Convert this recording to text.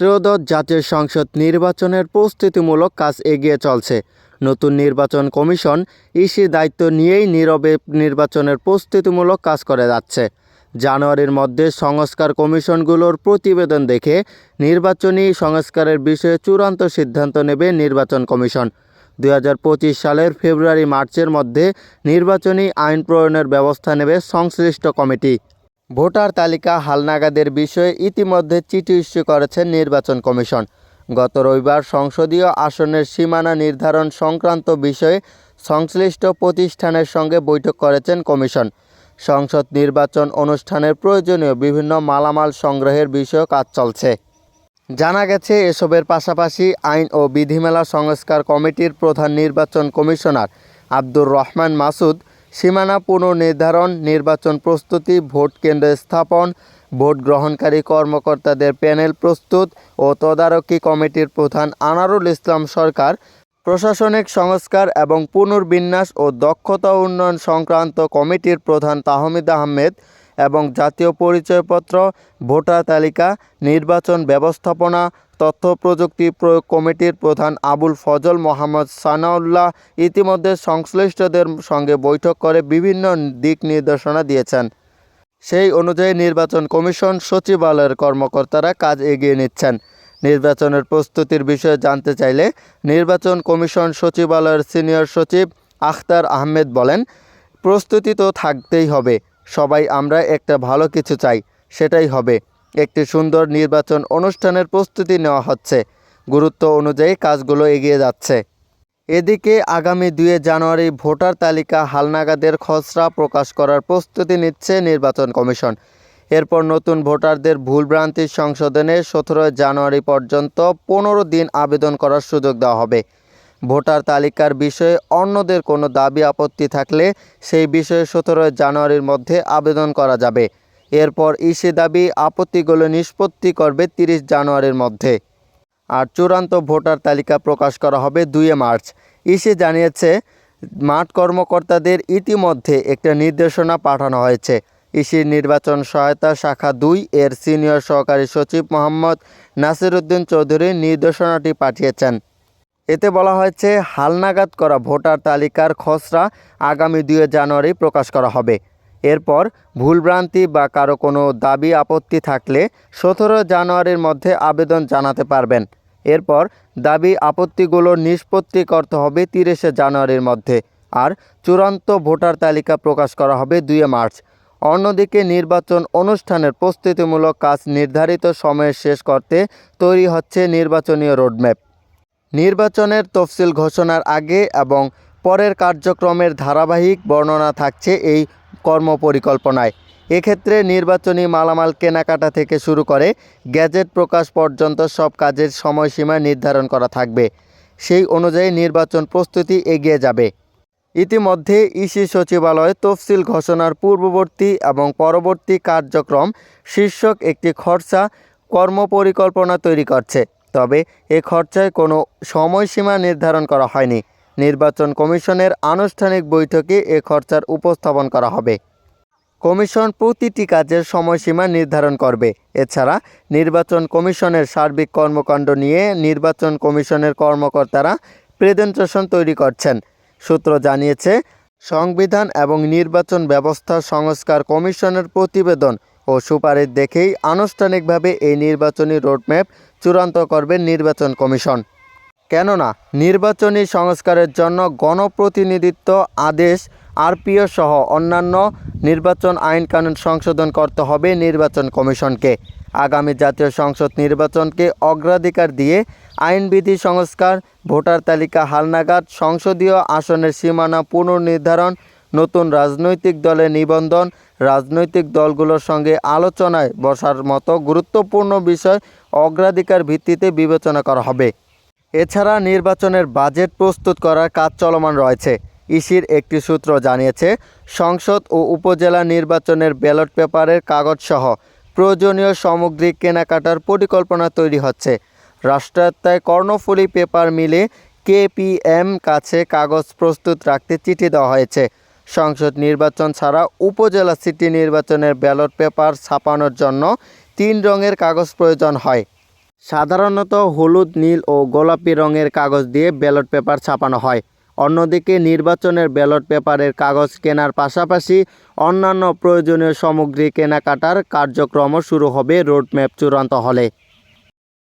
ত্রয়োদশ জাতীয় সংসদ নির্বাচনের প্রস্তুতিমূলক কাজ এগিয়ে চলছে। নতুন নির্বাচন কমিশন ইসি দায়িত্ব নিয়েই নীরবে নির্বাচনের প্রস্তুতিমূলক কাজ করে যাচ্ছে। জানুয়ারির মধ্যে সংস্কার কমিশনগুলোর প্রতিবেদন দেখে নির্বাচনী সংস্কারের বিষয়ে চূড়ান্ত সিদ্ধান্ত নেবে নির্বাচন কমিশন। দু হাজার পঁচিশ সালের ফেব্রুয়ারি মার্চের মধ্যে নির্বাচনী আইন প্রণয়নের ব্যবস্থা নেবে সংশ্লিষ্ট কমিটি। ভোটার তালিকা হালনাগাদের বিষয়ে ইতিমধ্যে চিঠি ইস্যু করেছেন নির্বাচন কমিশন। গত রবিবার সংসদীয় আসনের সীমানা নির্ধারণ সংক্রান্ত বিষয়ে সংশ্লিষ্ট প্রতিষ্ঠানের সঙ্গে বৈঠক করেছেন কমিশন। সংসদ নির্বাচন অনুষ্ঠানের প্রয়োজনীয় বিভিন্ন মালামাল সংগ্রহের বিষয়েও কাজ চলছে। জানা গেছে, এসবের পাশাপাশি আইন ও বিধিমেলা সংস্কার কমিটির প্রধান নির্বাচন কমিশনার আব্দুর রহমান মাসুদ সীমানা পুনর্নির্ধারণ, নির্বাচন প্রস্তুতি, ভোট কেন্দ্র স্থাপন, ভোট গ্রহণকারী কর্মকর্তাদের প্যানেল প্রস্তুত ও তদারকি কমিটির প্রধান আনারুল ইসলাম সরকার, প্রশাসনিক সংস্কার এবং পুনর্বিন্যাস ও দক্ষতা উন্নয়ন সংক্রান্ত কমিটির প্রধান তাহমিদ আহমেদ এবং জাতীয় পরিচয়পত্র, ভোটার তালিকা, নির্বাচন ব্যবস্থাপনা তথ্য প্রযুক্তি প্রয়োগ কমিটির প্রধান আবুল ফজল মোহাম্মদ সানাউল্লাহ ইতিমধ্যে সংশ্লিষ্টদের সঙ্গে বৈঠক করে বিভিন্ন দিক নির্দেশনা দিয়েছেন। সেই অনুযায়ী নির্বাচন কমিশন সচিবালয়ের কর্মকর্তারা কাজ এগিয়ে নিচ্ছেন। নির্বাচনের প্রস্তুতির বিষয়ে জানতে চাইলে নির্বাচন কমিশন সচিবালয়ের সিনিয়র সচিব আখতার আহমেদ বলেন, প্রস্তুতি তো থাকতেই হবে। সবাই আমরা একটা ভালো কিছু চাই, সেটাই হবে। একটি সুন্দর নির্বাচন অনুষ্ঠানের প্রস্তুতি নেওয়া হচ্ছে। গুরুত্ব অনুযায়ী কাজগুলো এগিয়ে যাচ্ছে। এদিকে আগামী দুয়ে জানুয়ারি ভোটার তালিকা হালনাগাদের খসড়া প্রকাশ করার প্রস্তুতি নিচ্ছে নির্বাচন কমিশন। এরপর নতুন ভোটারদের ভুলভ্রান্তি সংশোধনে সতেরোই জানুয়ারি পর্যন্ত পনেরো দিন আবেদন করার সুযোগ দেওয়া হবে। ভোটার তালিকার বিষয়ে অন্যদের কোনো দাবি আপত্তি থাকলে সেই বিষয়ে সতেরোই জানুয়ারির মধ্যে আবেদন করা যাবে। এরপর ইসি দাবি, আপত্তিগুলো নিষ্পত্তি করবে তিরিশ জানুয়ারির মধ্যে। আর চূড়ান্ত ভোটার তালিকা প্রকাশ করা হবে দুইয়ে মার্চ। ইসি জানিয়েছে, মাঠ কর্মকর্তাদের ইতিমধ্যে একটা নির্দেশনা পাঠানো হয়েছে। ইসির নির্বাচন সহায়তা শাখা দুই এর সিনিয়র সহকারী সচিব মোহাম্মদ নাসিরুদ্দিন চৌধুরী নির্দেশনাটি পাঠিয়েছেন। এতে বলা হয়েছে, হালনাগাদ করা ভোটার তালিকার খসড়া আগামী দুই জানুয়ারি প্রকাশ করা হবে। এরপর ভুলভ্রান্তি বা কারও কোনো দাবি, আপত্তি থাকলে সতেরো জানুয়ারির মধ্যে আবেদন জানাতে পারবেন। এরপর দাবি, আপত্তিগুলো নিষ্পত্তি করতে হবে তিরিশে জানুয়ারির মধ্যে। আর চূড়ান্ত ভোটার তালিকা প্রকাশ করা হবে দুই মার্চ। অন্যদিকে নির্বাচন অনুষ্ঠানের প্রস্তুতিমূলক কাজ নির্ধারিত সময়ে শেষ করতে তৈরি হচ্ছে নির্বাচনীয় রোডম্যাপ। নির্বাচনের তফসিল ঘোষণার আগে এবং পরের কার্যক্রমের ধারাবাহিক বর্ণনা থাকছে এই কর্মপরিকল্পনায়। এক্ষেত্রে নির্বাচনী মালামাল কেনাকাটা থেকে শুরু করে গ্যাজেট প্রকাশ পর্যন্ত সব কাজের সময়সীমা নির্ধারণ করা থাকবে। সেই অনুযায়ী নির্বাচন প্রস্তুতি এগিয়ে যাবে। ইতিমধ্যে ইসি সচিবালয় তফসিল ঘোষণার পূর্ববর্তী এবং পরবর্তী কার্যক্রম শীর্ষক একটি খরচা কর্মপরিকল্পনা তৈরি করছে। তবে এ খরচায় কোনো সময়সীমা নির্ধারণ করা হয়নি। নির্বাচন কমিশনের আনুষ্ঠানিক বৈঠকে এ খরচার উপস্থাপন করা হবে। কমিশন প্রতিটি কাজের সময়সীমা নির্ধারণ করবে। এছাড়া নির্বাচন কমিশনের সার্বিক কর্মকাণ্ড নিয়ে নির্বাচন কমিশনের কর্মকর্তারা প্রেজেন্টেশন তৈরি করছেন। সূত্র জানিয়েছে, সংবিধান এবং নির্বাচন ব্যবস্থা সংস্কার কমিশনের প্রতিবেদন ও সুপারিশ দেখেই আনুষ্ঠানিকভাবে এই নির্বাচনী রোডম্যাপ চূড়ান্ত করবে নির্বাচন কমিশন। কেননা নির্বাচনী সংস্কারের জন্য গণপ্রতিনিধিত্ব আদেশ, আরপিও সহ অন্যান্য নির্বাচন আইন কানুন সংশোধন করতে হবে নির্বাচন কমিশনকে। আগামী জাতীয় সংসদ নির্বাচনকে অগ্রাধিকার দিয়ে আইনবিধি সংস্কার, ভোটার তালিকা হালনাগাদ, সংসদীয় আসনের সীমানা পুনর্নির্ধারণ, নতুন রাজনৈতিক দলের নিবন্ধন, রাজনৈতিক দলগুলোর সঙ্গে আলোচনায় বসার মতো গুরুত্বপূর্ণ বিষয় অগ্রাধিকার ভিত্তিতে বিবেচনা করা হবে। এছাড়া নির্বাচনের বাজেট প্রস্তুত করার কাজ চলমান রয়েছে। ইসির একটি সূত্র জানিয়েছে, সংসদ ও উপজেলা নির্বাচনের ব্যালট পেপারের কাগজসহ প্রয়োজনীয় সামগ্রিক কেনাকাটার পরিকল্পনা তৈরি হচ্ছে। রাষ্ট্রায়ত্তায় কর্ণফুলী পেপার মিলে কেপিএম কাছে কাগজ প্রস্তুত রাখতে চিঠি দেওয়া হয়েছে। সংসদ নির্বাচন ছাড়া উপজেলা সিটি নির্বাচনের ব্যালট পেপার ছাপানোর জন্য তিন রঙের কাগজ প্রয়োজন হয়। সাধারণত হলুদ, নীল ও গোলাপি রঙের কাগজ দিয়ে ব্যালট পেপার ছাপানো হয়। অন্যদিকে নির্বাচনের ব্যালট পেপারের কাগজ কেনার পাশাপাশি অন্যান্য প্রয়োজনীয় সামগ্রী কেনাকাটার কার্যক্রমও শুরু হবে রোডম্যাপ চূড়ান্ত হলে।